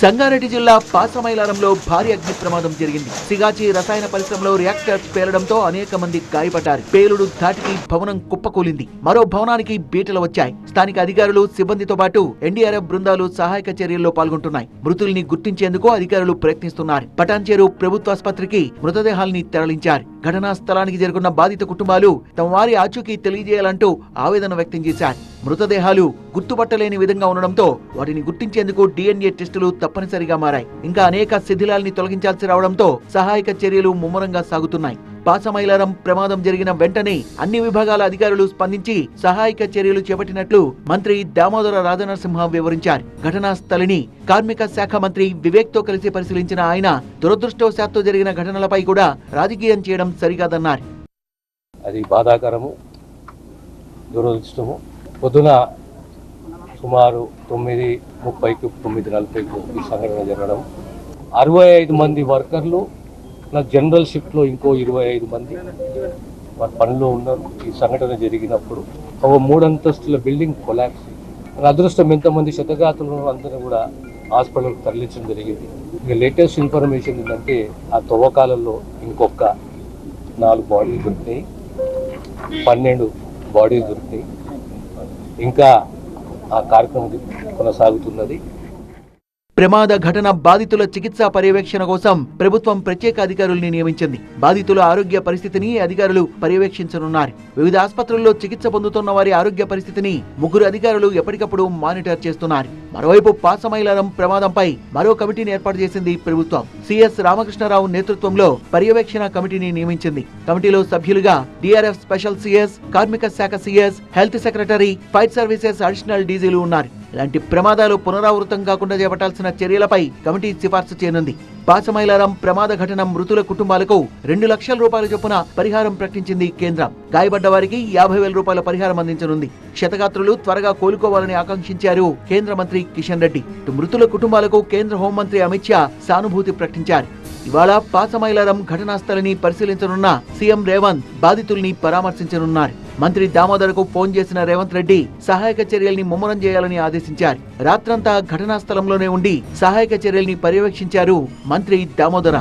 సంగారెడ్డి జిల్లా పాసమైలారంలో భారీ అగ్ని ప్రమాదం జరిగింది. సిగాచి రసాయన పరిశ్రమలో రియాక్టర్ పేలడంతో అనేక మంది గాయపడ్డారు. పేలుడు ధాటికి భవనం కుప్పకూలింది. మరో భవనానికి బీటలు వచ్చాయి. స్థానిక అధికారులు సిబ్బందితో పాటు ఎన్డీఆర్ఎఫ్ బృందాలు సహాయక చర్యల్లో పాల్గొంటున్నాయి. మృతుల్ని గుర్తించేందుకు అధికారులు ప్రయత్నిస్తున్నారు. పటాన్చేరు ప్రభుత్వాసుపత్రికి మృతదేహాల్ని తరలించారు. ఘటనా స్థలానికి చేరుకున్న బాధిత కుటుంబాలు తమ వారి ఆచూకీ తెలియజేయాలంటూ ఆవేదన వ్యక్తం చేశారు. మృతదేహాలు గుర్తుపట్టలేని విధంగా ఉండడంతో వాటిని గుర్తించేందుకు డిఎన్ఏ టెస్టులు తప్పనిసరిగా మారాయి. ఇంకా అనేక శిథిలాల్ని తొలగించాల్సి రావడంతో సహాయక చర్యలు ముమ్మరంగా సాగుతున్నాయి. పాసమైలారం ప్రమాదం జరిగిన వెంటనే అన్ని విభాగాల అధికారులు స్పందించి సహాయక చర్యలు చేపట్టినట్లు మంత్రి దామోదర రాజనరసింహ వివరించారు. ఘటనా స్థలిని కార్మిక శాఖ మంత్రి వివేక్తో కలిసి పరిశీలించిన ఆయన దురదృష్టవశాత్తు జరిగిన ఘటనలపై కూడా రాజకీయం చేయడం సరికాదన్నారు. అది బాధాకరము దురదృష్టము. పొద్దున సుమారు తొమ్మిది ముప్పైకి తొమ్మిది నలభైకి ఈ సంఘటన జరగడం. అరవై ఐదు మంది వర్కర్లు ప్లస్ జనరల్ షిఫ్ట్లో ఇంకో ఇరవై ఐదు మంది వారి పనిలో ఉన్నారు. ఈ సంఘటన జరిగినప్పుడు ఒక మూడంతస్తుల బిల్డింగ్ కొలాప్స్. అదృష్టం ఎంతమంది శతఘాతులు అందరూ కూడా హాస్పిటల్కి తరలించడం జరిగింది. ఇక లేటెస్ట్ ఇన్ఫర్మేషన్ ఏంటంటే ఆ తవ్వకాలలో ఇంకొక నాలుగు బాడీలు దొరికినాయి. పన్నెండు బాడీలు దొరికినాయి. ఇంకా ఆ కార్యక్రమం కొనసాగుతున్నది. ప్రమాద ఘటన బాధితుల చికిత్సా పర్యవేక్షణ కోసం ప్రభుత్వం ప్రత్యేక అధికారుల్ని నియమించింది. బాధితుల ఆరోగ్య పరిస్థితిని అధికారులు పర్యవేక్షించనున్నారు. వివిధ ఆసుపత్రుల్లో చికిత్స పొందుతున్న వారి ఆరోగ్య పరిస్థితిని ముగ్గురు అధికారులు ఎప్పటికప్పుడు మానిటర్ చేస్తున్నారు. మరోవైపు పాసమైలారం ప్రమాదంపై మరో కమిటీని ఏర్పాటు చేసింది ప్రభుత్వం. సిఎస్ రామకృష్ణరావు నేతృత్వంలో పర్యవేక్షణ కమిటీని నియమించింది. కమిటీలో సభ్యులుగా డిఆర్ఎఫ్ స్పెషల్ సిఎస్ కార్మిక శాఖ CS health secretary fire services additional diesel ఉన్నారు. ఇలాంటి ప్రమాదాలు పునరావృతం కాకుండా చేపట్టాల్సిన చర్యలపై కమిటీ సిఫార్సు చేయనుంది. పాసమైలారం ప్రమాద ఘటన మృతుల కుటుంబాలకు రెండు లక్షల రూపాయల చొప్పున పరిహారం ప్రకటించింది కేంద్రం. గాయపడ్డ వారికి యాభై వేల రూపాయల పరిహారం అందించనుంది. క్షతగాత్రులు త్వరగా కోలుకోవాలని ఆకాంక్షించారు కేంద్ర మంత్రి కిషన్ రెడ్డి. మృతుల కుటుంబాలకు కేంద్ర హోంమంత్రి అమిత్ షా సానుభూతి ప్రకటించారు. ఇవాళ పాసమైలారం ఘటనాస్థలిని పరిశీలించనున్న సీఎం రేవంత్ బాధితుల్ని పరామర్శించనున్నారు. మంత్రి దామోదర్కు ఫోన్ చేసిన రేవంత్ రెడ్డి సహాయక చర్యల్ని ముమ్మరం చేయాలని ఆదేశించారు. రాత్రంతా ఘటనా స్థలంలోనే ఉండి సహాయక చర్యల్ని పర్యవేక్షించారు మంత్రి దామోదర.